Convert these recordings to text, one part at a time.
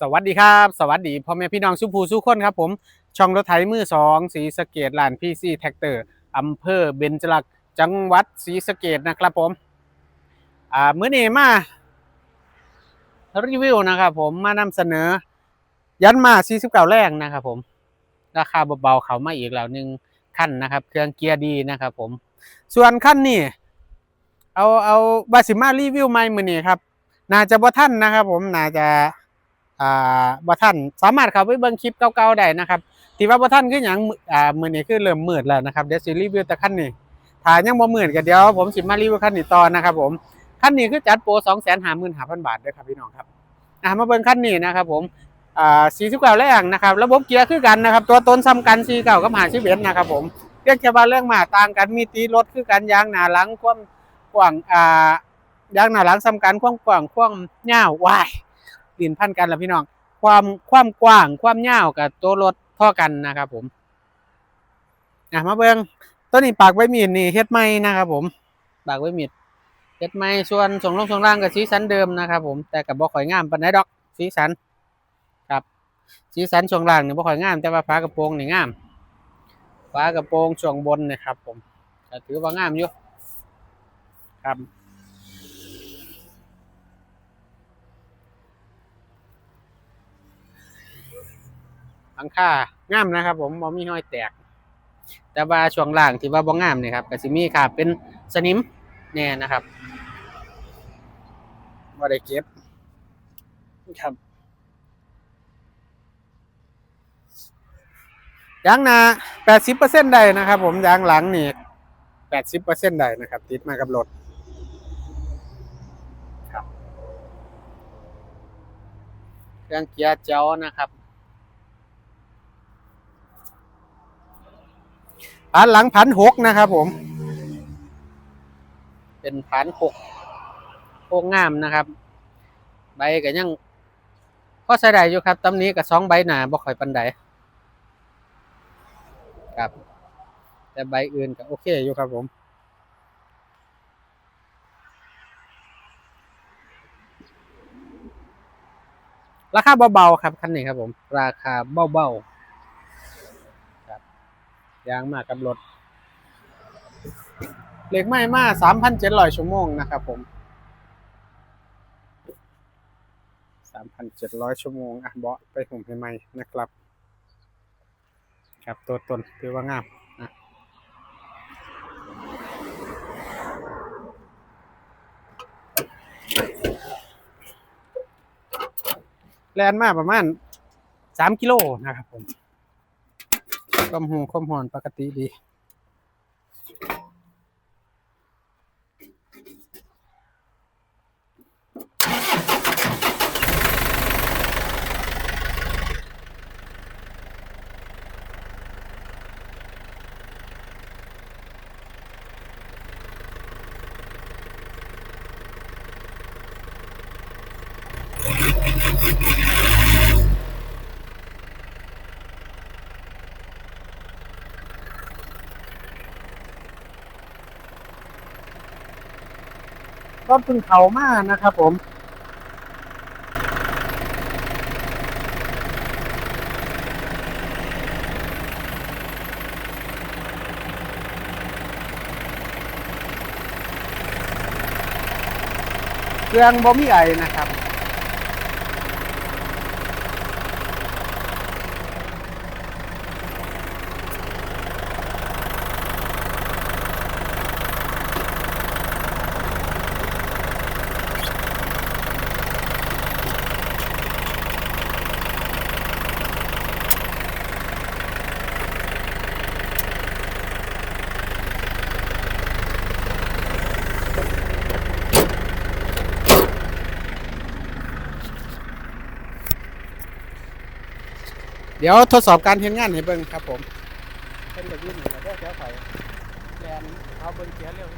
สวัสดีครับ สวัสดีพ่อแม่พี่น้องสุภูสุคนครับผม ช่องรถไถมือสองสีสเกดลานพีซีแท็กเตอร์อำเภอเบญจลักษณ์จังหวัดศรีสะเกดนะครับผมอ่ามื้อนี้มารีวิวนะครับผมมานำเสนอ ยันมา49แรงนะครับผมราคาเบาๆเขามาอีกแล้วหนึ่งขั้นนะครับ เครื่องเกียร์ดีนะครับผม ส่วนขั้นนี้เอาเอาบาสิมารีวิวใหม่มื้อนี้ครับน่าจะบ่ทันนะครับผมน่าจะ อ่าบ่ทันสามารถเข้าไปเบิ่งคลิปเก่าๆได้นะครับที่ว่าบ่ทันคือหยังมื้ออ่ามื้อนี้คือเริ่มมืดแล้วนะครับเดี๋ยวสิรีวิวแต่คันนี้ถ้ายังบ่มืดก็เดี๋ยวผมสิมารีวิวคันนี้ต่อนะครับผมคันนี้คือจัดโปร255,000บาทเด้อครับพี่น้องครับอ่ามาเบิ่งคันนี้นะครับผมอ่า49แรงนะครับ ระบบเกียร์คือกันนะครับ ตัวต้นซ้ำกัน49กับ51นะครับผมเรียกแค่ว่าเรื่องมาต่างกันมีตีรถคือกันยางหน้าหลังความกว้างอ่ายางหน้าหลังซ้ำกันความกว้างความยาววาย ดินพันกันแล้วพี่น้อง ความความกว้าง ความยาวกับตัวรถเท่อกันนะครับผมอะมาเบิ่งตัวนี้ปากไว้มีดนี่เฮ็ดใหม่นะครับผม ปากไว้มีดเฮ็ดใหม่ส่วนส่งลงส่งล่างกับสีสันเดิมนะครับผมแต่กับบ่ค่อยงามปานใดดอกสีสันครับสีสันช่วงล่างนี่บ่ค่อยงามแต่ว่าฝากระโปรงนี่งามฝากระโปรงช่วงบนนะครับผมถือว่างามอยู่ครับ หลังคางามนะครับ ผมบ่มีห้อยแตก แต่ว่าช่วงล่างที่ว่าบ่งามนี่ครับก็สิมีครับเป็นสนิมแน่นะครับบ่ได้เก็บครับยางหน้า80%ได้นะครับ ผมยางหลังนี่80%ได้นะครับ ติดมากับรถครับเครื่องเกียร์เจ้านะครับ พันหลังพันหกนะครับผม เป็นพันหกโค้งงามนะครับ ใบก็ยังก็ใส่ได้อยู่ครับตำนี้กับสองใบหนาบ่ค่อยปันใดครับ แต่ใบอื่นก็โอเคอยู่ครับผมราคาเบาๆครับคันนี้ครับผม ราคาเบาๆ ยางมากกับรถเหล็กไม้มาสามพันเจ็ดร้อยชั่วโมงนะครับผมสามพันเจ็ดร้อยชั่วโมงอะเบาะไปหุ่มให้ใหม่นะครับ ครับตัวตนถือว่างามอะแลนมาประมาณสามกิโลนะครับผม ความหูความหอนปกติดี ก็เพึ่งเขามานะครับผมเครื่องบ่มีไอนะครับ เดี๋ยวทดสอบการเห็นงานให้เบิ่งครับผมเป็นแบบนี้หนึ่งแล้วเดี๋ยวถอยแลนเอาเบิ่งเสียเร็ว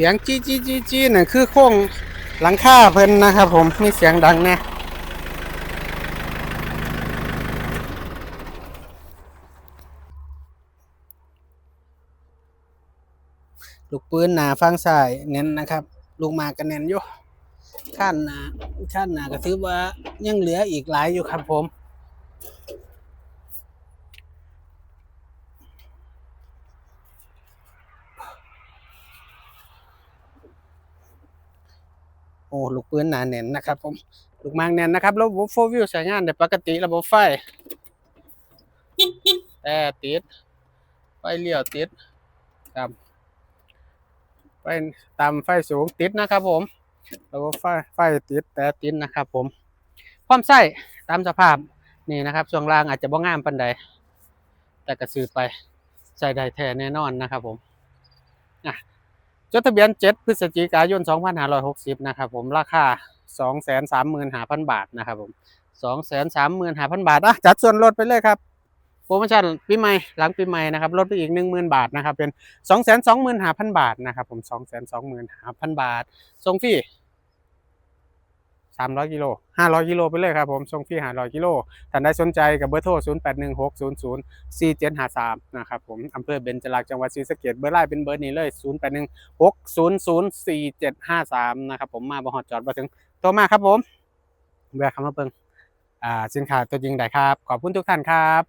เสียงจี้จี้จี้จี้นั่นคือโค้งหลังคาเพิ่นนะครับ ผมมีเสียงดังแน่ลูกปืนหนาฟังซ้ายเน้นนะครับ ลูกมากกันเน้นอยู่ข้านหนาข้านหนาก็ถือว่ายังเหลืออีกหลายอยู่ครับผม โอ้ลูกปืนหนาแน่นนะครับผมลูกมากแน่นนะครับระบบโฟวิวใช้งานได้ปกติระบบไฟแต่ติดไฟเลี้ยวติดครับไฟตามไฟสูงติดนะครับ ผมระบบไฟไฟติดแต่ติดนะครับ ผมความใส่ตามสภาพนี่นะครับช่วงล่างอาจจะบ่งามปานใดแต่กระสือไปใส่ได้แท้แน่นอนนะครับ ผมอะ จดทะเบียน 7 พฤศจิกายน 2560 นะครับผมราคา 235,000 บาทนะครับผม 235,000 บาทอะจัดส่วนลดไปเลยครับโปรโมชั่นปีใหม่หลังปีใหม่นะครับลดไปอีก 10,000 บาทนะครับเป็น 225,000 บาทนะครับผม 225,000 บาทส่งฟรี 300กิโล500กิโลไปเลยครับผมส่งฟรี500กิโลท่านใดสนใจกับเบอร์โทร 0816004753นะครับผมอำเภอเบญจลักษณ์จังหวัดศรีสะเกษเบอร์ไลน์เป็นเบอร์นี้เลย 0816004753นะครับผมมาบ่ฮอดจอดบ่ถึงโทรมาครับผมแวะเข้ามาเบิ่งอ่าสินค้าตัวจริงได้ครับ ขอบคุณทุกท่านครับ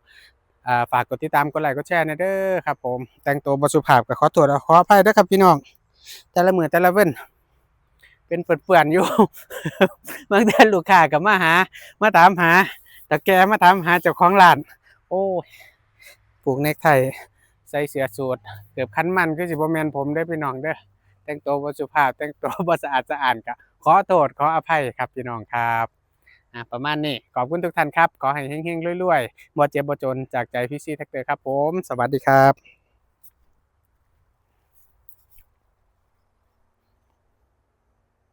อ่าฝากกดติดตามกดไลค์กดแชร์นะเด้อครับผม แต่งตัวบ่สุภาพก็ขอโทษและขออภัยด้อครับพี่น้อง แต่ละมือแต่ละเว้น เป็นเปื่อนๆอยู่บางทีลูกค้าก็มาหา มาถามหาแต่แกมาถามหาเจ้าของร้าน โอ้ยผูกเนกไทใส่เสื้อสูทเกือบคันมันคือสิบแมนผมได้พี่น้องเด้อแต่งตัวบสุภาพ แต่งตัวบสะอาดสะอานก็ขอโทษขออภัยครับพี่น้องครับอะประมาณนี้ขอบคุณทุกท่านครับ ขอให้เฮงๆรวยๆบ่เจ็บบ่จนจากใจพี่ซีแท็กเตอร์ครับผม สวัสดีครับ